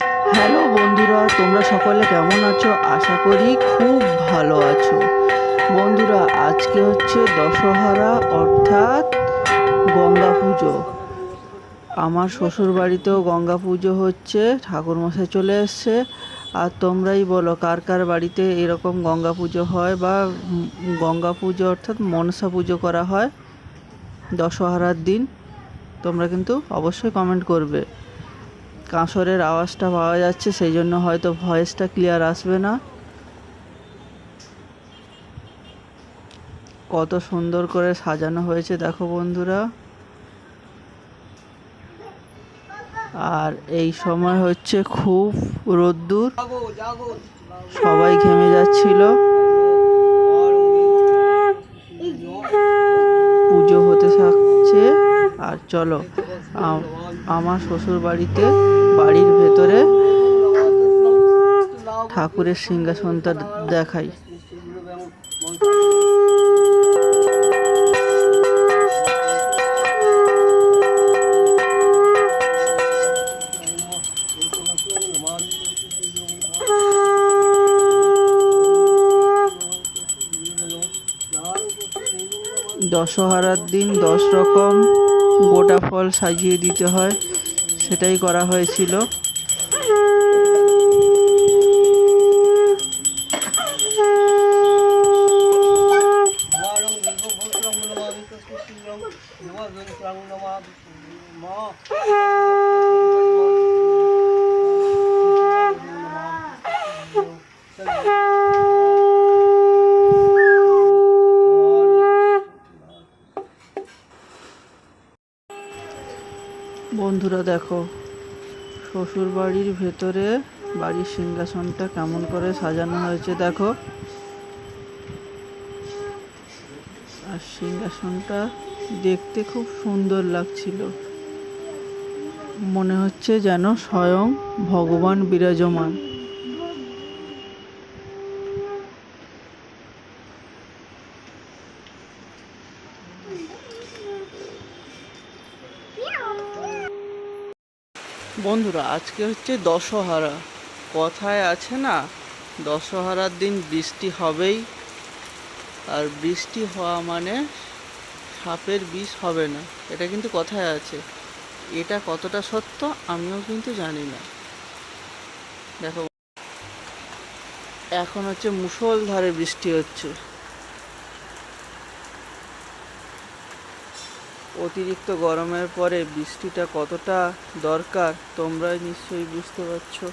Hello বন্ধুরা, তোমরা সকলে কেমন আছো? আশা করি খুব ভালো আছো। বন্ধুরা, আজকে হচ্ছে দশহরা, অর্থাৎ গঙ্গা পুজো। আমার শ্বশুর বাড়িতেও গঙ্গা পুজো হচ্ছে, ঠাকুরমশাই চলে এসছে। আর তোমরাই বলো, কার কার বাড়িতে এরকম গঙ্গা পুজো হয় বা গঙ্গা পুজো, অর্থাৎ মনসা পুজো করা হয় দশহরার দিন, তোমরা কিন্তু অবশ্যই কমেন্ট করবে। কাঁসরের আওয়াজটা পাওয়া যাচ্ছে, সেই জন্য হয়তো ভয়েসটা ক্লিয়ার আসবে না। কত সুন্দর করে সাজানো হয়েছে, দেখো বন্ধুরা। আর এই সময় হচ্ছে খুব রোদ্দুর। সবাই ঘেমে যাচ্ছিল। পুজো হতে থাকছে। আর চলো আমার শ্বশুর বাড়িতে বাড়ির ভেতরে ঠাকুরের সিংহাসনটা দেখাই। দশহরার দিন দশ রকম গোটা ফল সাজিয়ে দিতে হয়। সেটাই করা হয়েছিল। বন্ধুরা দেখো শ্বশুর বাড়ির ভেতরে বাড়ির সিংহাসনটা কেমন করে সাজানো হয়েছে দেখো। আর সিংহাসনটা দেখতে খুব সুন্দর লাগছিল। মনে হচ্ছে যেন স্বয়ং ভগবান বিরাজমান। বন্ধুরা, আজকে হচ্ছে দশহরা। কথায় আছে না, দশহরার দিন বৃষ্টি হবেই। আর বৃষ্টি হওয়া মানে সাপের বিষ হবে না। এটা কিন্তু কথায় আছে। এটা কতটা সত্য আমিও কিন্তু জানি না। দেখো, এখন হচ্ছে মুষলধারে বৃষ্টি হচ্ছে। অতিরিক্ত গরমের পরে বৃষ্টিটা কতটা দরকার, তোমরাই নিশ্চয়ই বুঝতে পারছ।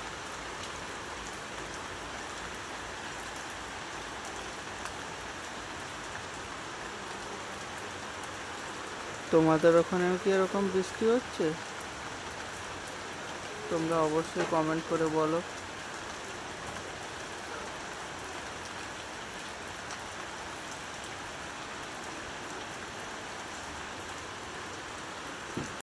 তোমাদের ওখানেও কি এরকম বৃষ্টি হচ্ছে? তোমরা অবশ্যই কমেন্ট করে বলো।